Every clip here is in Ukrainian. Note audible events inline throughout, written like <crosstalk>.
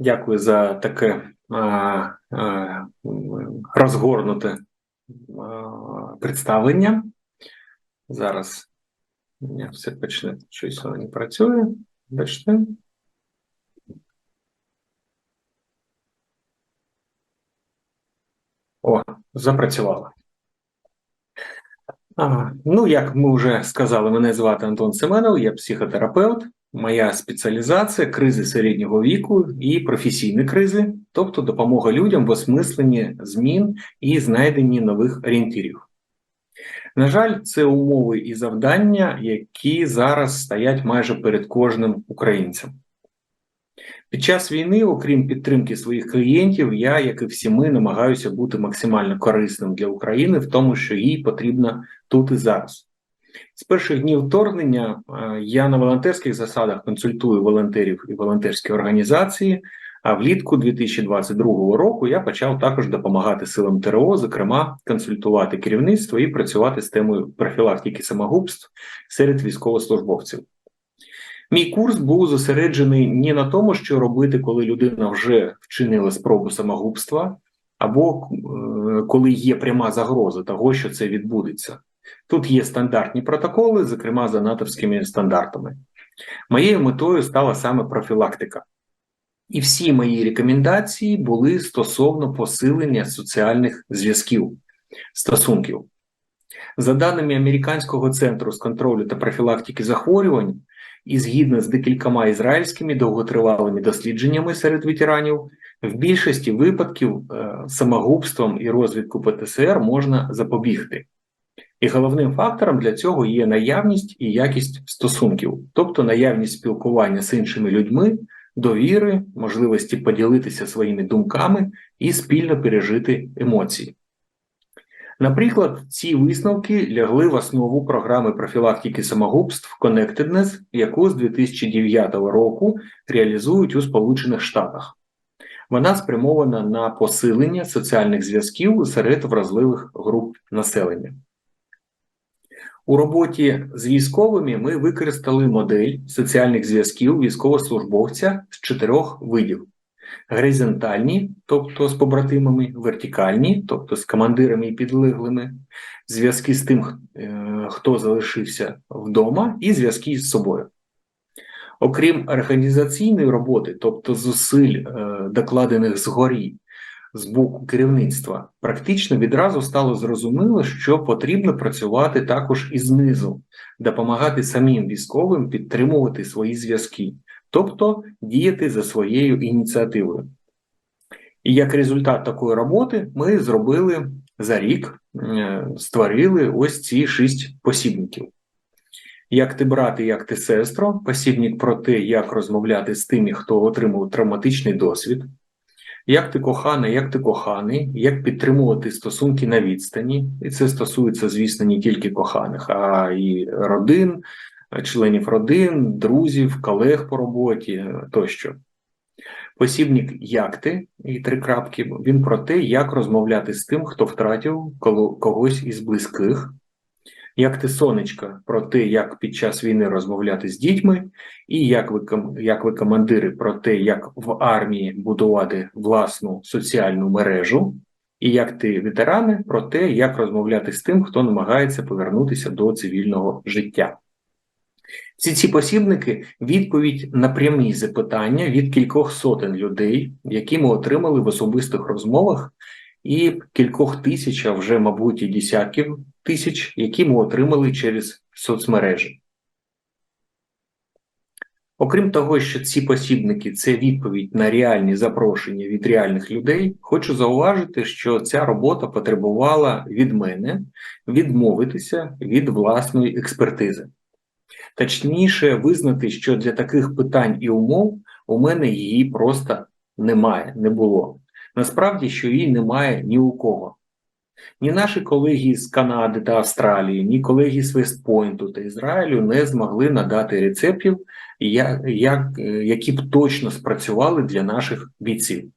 Дякую за таке розгорнуте представлення. Зараз мене все почне щось воно не працює. Бачите? О, запрацювало. А, ну, як ми вже сказали, мене звати Антон Семенов, я психотерапевт. Моя спеціалізація кризи середнього віку і професійні кризи, тобто допомога людям в осмисленні змін і знайденні нових орієнтирів. На жаль, це умови і завдання, які зараз стоять майже перед кожним українцем. Під час війни, окрім підтримки своїх клієнтів, я, як і всі ми, намагаюся бути максимально корисним для України в тому, що їй потрібно тут і зараз. З перших днів вторгнення е, я на волонтерських засадах консультую волонтерів і волонтерські організації. А влітку 2022 року я почав також допомагати силам ТРО, зокрема, консультувати керівництво і працювати з темою профілактики самогубств серед військовослужбовців. Мій курс був зосереджений не на тому, що робити, коли людина вже вчинила спробу самогубства, або е, коли є пряма загроза того, що це відбудеться. Тут є стандартні протоколи, зокрема за натовськими стандартами. Моєю метою стала саме профілактика. І всі мої рекомендації були стосовно посилення соціальних зв'язків, стосунків. За даними Американського центру з контролю та профілактики захворювань, і згідно з декількома ізраїльськими довготривалими дослідженнями серед ветеранів, в більшості випадків е, самогубством і розвідку ПТСР можна запобігти. І головним фактором для цього є наявність і якість стосунків, тобто наявність спілкування з іншими людьми, довіри, можливості поділитися своїми думками і спільно пережити емоції. Наприклад, ці висновки лягли в основу програми профілактики самогубств Connectedness, яку з 2009 року реалізують у Сполучених Штатах. Вона спрямована на посилення соціальних зв'язків серед вразливих груп населення. У роботі з військовими ми використали модель соціальних зв'язків військовослужбовця з чотирьох видів: горизонтальні, тобто з побратимами, вертикальні, тобто з командирами і підлеглими, зв'язки з тим, е, хто залишився вдома, і зв'язки з собою. Окрім організаційної роботи, тобто зусиль, е, докладених згорі, з боку керівництва, практично відразу стало зрозуміло, що потрібно працювати також і знизу, допомагати самим військовим підтримувати свої зв'язки, тобто діяти за своєю ініціативою. І як результат такої роботи ми зробили за рік, е, створили ось ці шість посібників. Як ти брати, як ти сестро, посібник про те, як розмовляти з тими, хто отримав травматичний досвід, як ти кохана, як ти коханий, як підтримувати стосунки на відстані, і це стосується, звісно, не тільки коханих, а й родин, членів родин, друзів, колег по роботі тощо. Посібник як ти? і три крапки, він про те, як розмовляти з тим, хто втратив когось із близьких, як ти сонечка про те, як під час війни розмовляти з дітьми, і як ви як ви командири про те, як в армії будувати власну соціальну мережу, і як ти ветерани про те, як розмовляти з тим, хто намагається повернутися до цивільного життя. Всі ці посібники відповідь на прямі запитання від кількох сотень людей, які ми отримали в особистих розмовах, і кількох тисяч, а вже, мабуть, і десятків тисяч, які ми отримали через соцмережі. Окрім того, що ці посібники це відповідь на реальні запрошення від реальних людей, хочу зауважити, що ця робота потребувала від мене відмовитися від власної експертизи. Точніше, визнати, що для таких питань і умов у мене її просто немає, не було. Насправді, що її немає ні у кого. Ні наші колеги з Канади та Австралії, ні колеги з Вестпойнту та Ізраїлю не змогли надати рецептів, як, як, які б точно спрацювали для наших бійців.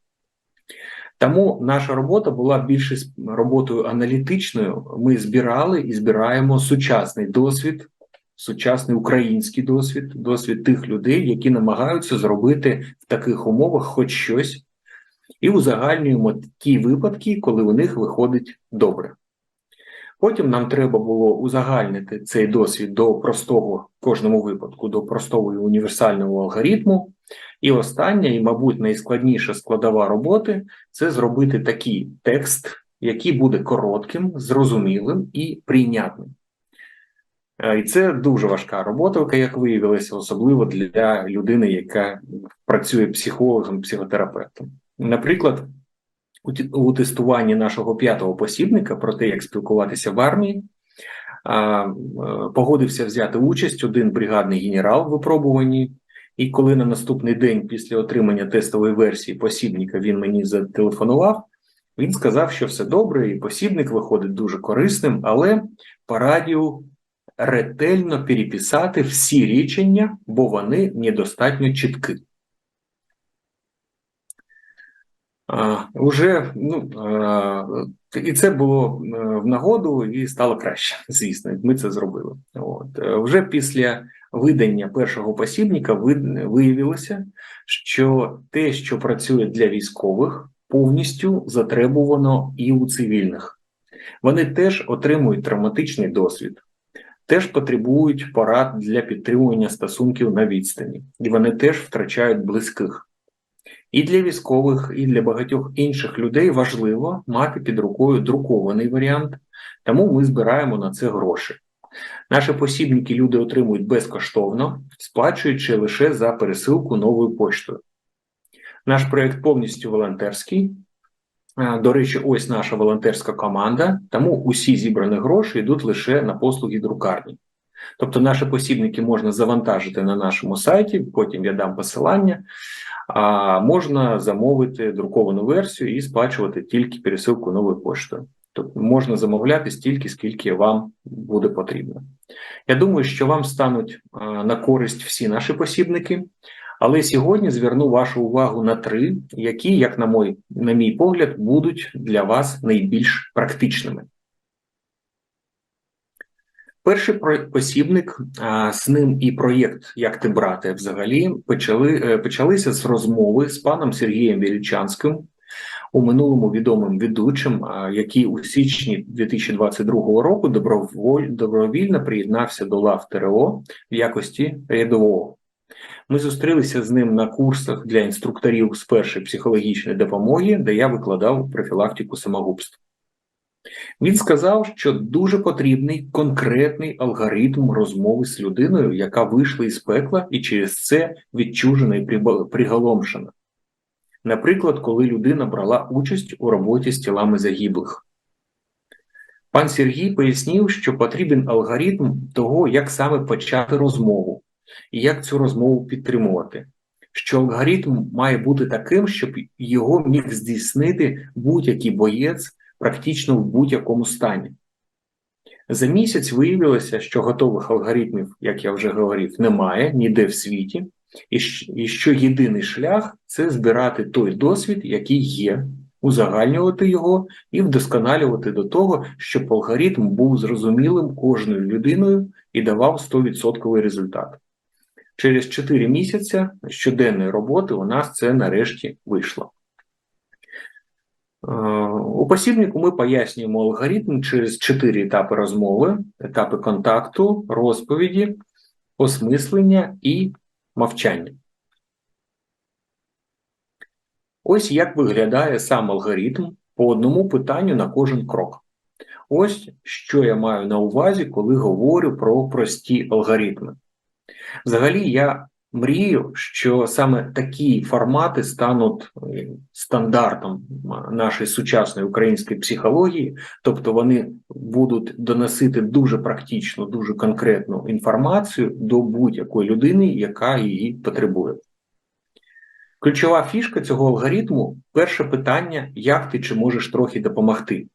Тому наша робота була більше роботою аналітичною. Ми збирали і збираємо сучасний досвід сучасний український досвід, досвід тих людей, які намагаються зробити в таких умовах хоч щось, і узагальнюємо ті випадки, коли у них виходить добре. Потім нам треба було узагальнити цей досвід до простого в кожному випадку, до простого і універсального алгоритму. І остання, і, мабуть, найскладніша складова роботи це зробити такий текст, який буде коротким, зрозумілим і прийнятним. Е, І це дуже важка робота, як виявилося, особливо для людини, яка працює психологом, психотерапевтом. Наприклад, у тестуванні нашого п'ятого посібника про те, як спілкуватися в армії, е, погодився взяти участь один бригадний генерал в випробуванні. І коли на наступний день після отримання тестової версії посібника він мені зателефонував, він сказав, що все добре, і посібник виходить дуже корисним, але порадив ретельно переписати всі речення, бо вони недостатньо чіткі. А, Уже ну і це було е, в нагоду, і стало краще. <laughs> Звісно, ми це зробили. От Е, вже після видання першого посібника ви- виявилося, що те, що працює для військових, повністю затребувано і у цивільних. Вони теж отримують травматичний досвід, теж потребують порад для підтримування стосунків на відстані, і вони теж втрачають близьких. І для військових, і для багатьох інших людей важливо мати під рукою друкований варіант, тому ми збираємо на це гроші. Наші посібники люди отримують безкоштовно, сплачуючи лише за пересилку новою поштою. Наш проєкт повністю волонтерський. До речі, ось наша волонтерська команда, тому усі зібрані гроші йдуть лише на послуги друкарні. Тобто наші посібники можна завантажити на нашому сайті, потім я дам посилання, а можна замовити друковану версію і сплачувати тільки пересилку новою поштою. Тобто можна замовляти стільки, скільки вам буде потрібно. Я думаю, що вам стануть на користь всі наші посібники, але сьогодні зверну вашу увагу на три, які, як на мой, на мій погляд, будуть для вас найбільш практичними. Перший посібник, з ним і проєкт Як ти брате взагалі почали, е, почалися з розмови з паном Сергієм Вілічанським, у минулому відомим ведучим, який у січні 2022 року доброволь, добровільно приєднався до лав ТРО в якості рядового. Ми зустрілися з ним на курсах для інструкторів з першої психологічної допомоги, де я викладав профілактику самогубств. Він сказав, що дуже потрібний конкретний алгоритм розмови з людиною, яка вийшла із пекла і через це відчужена і приголомшена. Наприклад, коли людина брала участь у роботі з тілами загиблих. Пан Сергій пояснив, що потрібен алгоритм того, як саме почати розмову і як цю розмову підтримувати. Що алгоритм має бути таким, щоб його міг здійснити будь-який боєць практично в будь-якому стані. За місяць виявилося, що готових алгоритмів, як я вже говорив, немає ніде в світі, і що єдиний шлях це збирати той досвід, який є, узагальнювати його і вдосконалювати до того, щоб алгоритм був зрозумілим кожною людиною і давав 100% результат. Через 4 місяці щоденної роботи у нас це нарешті вийшло. Е, У посібнику ми пояснюємо алгоритм через чотири етапи розмови: етапи контакту, розповіді, осмислення і мовчання. Ось як виглядає сам алгоритм по одному питанню на кожен крок. Ось що я маю на увазі, коли говорю про прості алгоритми. Взагалі, я мрію, що саме такі формати стануть е, стандартом нашої сучасної української психології, тобто вони будуть доносити дуже практичну, дуже конкретну інформацію до будь-якої людини, яка її потребує. Ключова фішка цього алгоритму перше питання: як ти чи можеш трохи допомогти?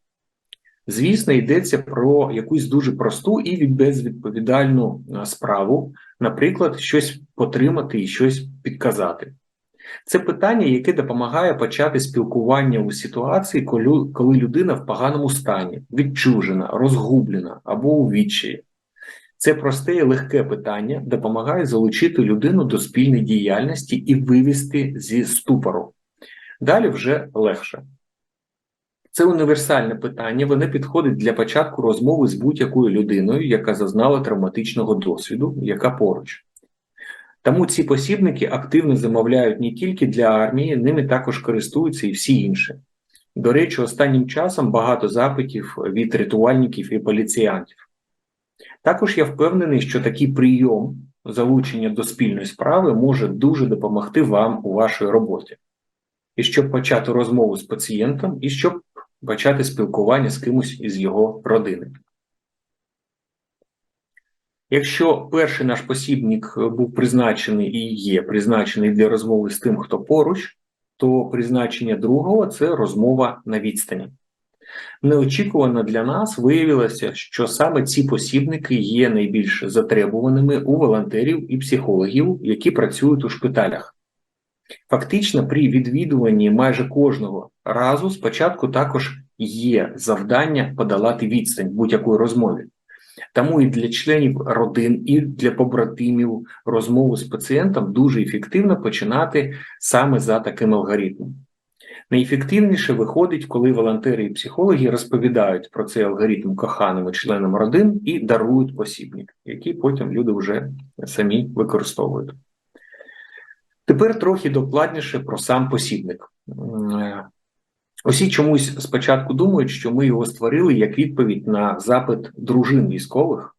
Звісно, йдеться про якусь дуже просту і безвідповідальну справу, наприклад, щось потримати і щось підказати. Це питання, яке допомагає почати спілкування у ситуації, коли, коли людина в поганому стані, відчужена, розгублена або у відчаї. Це просте і легке питання допомагає залучити людину до спільної діяльності і вивести зі ступору. Далі вже легше. Це універсальне питання, воно підходить для початку розмови з будь-якою людиною, яка зазнала травматичного досвіду, яка поруч. Тому ці посібники активно замовляють не тільки для армії, ними також користуються і всі інші. До речі, останнім часом багато запитів від рятувальників і поліціянтів. Також я впевнений, що такий прийом залучення до спільної справи може дуже допомогти вам у вашій роботі. І щоб почати розмову з пацієнтом, і щоб почати спілкування з кимось із його родини. Якщо перший наш посібник був призначений і є призначений для розмови з тим, хто поруч, то призначення другого це розмова на відстані. Неочікувано для нас виявилося, що саме ці посібники є найбільш затребуваними у волонтерів і психологів, які працюють у шпиталях. Фактично, при відвідуванні майже кожного разу спочатку також є завдання подолати відстань будь-якої розмові. Тому і для членів родин, і для побратимів розмову з пацієнтом дуже ефективно починати саме за таким алгоритмом. Найефективніше виходить, коли волонтери і психологи розповідають про цей алгоритм коханим членам родин і дарують посібник, який потім люди вже самі використовують. Тепер трохи докладніше про сам посібник. Усі чомусь спочатку думають, що ми його створили як відповідь на запит дружин військових,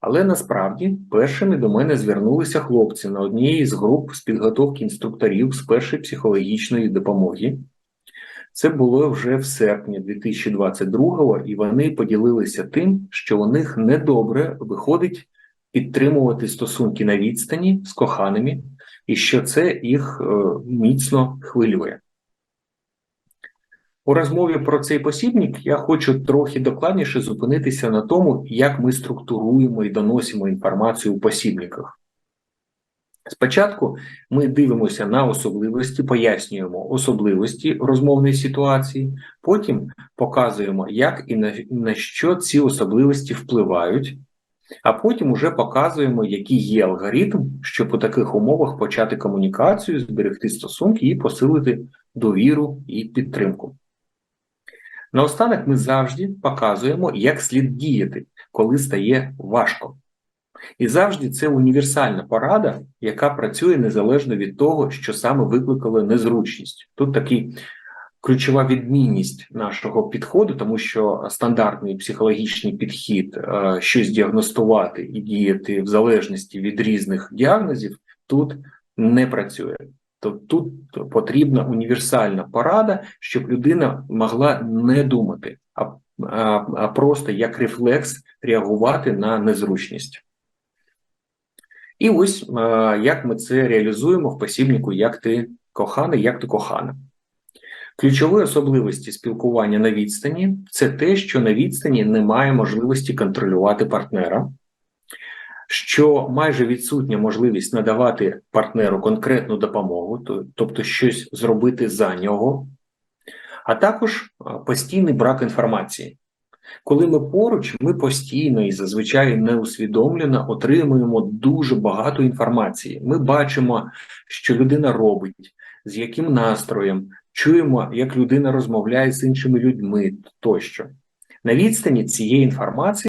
але насправді першими до мене звернулися хлопці на одній з груп з підготовки інструкторів з першої психологічної допомоги. Це було вже в серпні 2022-го, і вони поділилися тим, що у них недобре виходить підтримувати стосунки на відстані з коханими, і що це їх е, міцно хвилює. У розмові про цей посібник я хочу трохи докладніше зупинитися на тому, як ми структуруємо і доносимо інформацію у посібниках. Спочатку ми дивимося на особливості, пояснюємо особливості розмовної ситуації, потім показуємо, як і на, на що ці особливості впливають, а потім уже показуємо, який є алгоритм, щоб у таких умовах почати комунікацію, зберегти стосунки і посилити довіру і підтримку. Наостанок ми завжди показуємо, як слід діяти, коли стає важко. І завжди це універсальна порада, яка працює незалежно від того, що саме викликало незручність. Тут такий ключова відмінність нашого підходу, тому що стандартний психологічний підхід е, щось діагностувати і діяти в залежності від різних діагнозів тут не працює. То тут потрібна універсальна порада, щоб людина могла не думати, а, а, а просто як рефлекс реагувати на незручність. І ось як ми це реалізуємо в посібнику Як ти коханий, як ти кохана. Ключові особливості спілкування на відстані це те, що на відстані немає можливості контролювати партнера що майже відсутня можливість надавати партнеру конкретну допомогу, тобто щось зробити за нього, а також постійний брак інформації. Коли ми поруч, ми постійно і зазвичай неусвідомлено отримуємо дуже багато інформації. Ми бачимо, що людина робить, з яким настроєм, чуємо, як людина розмовляє з іншими людьми тощо. На відстані цієї інформації.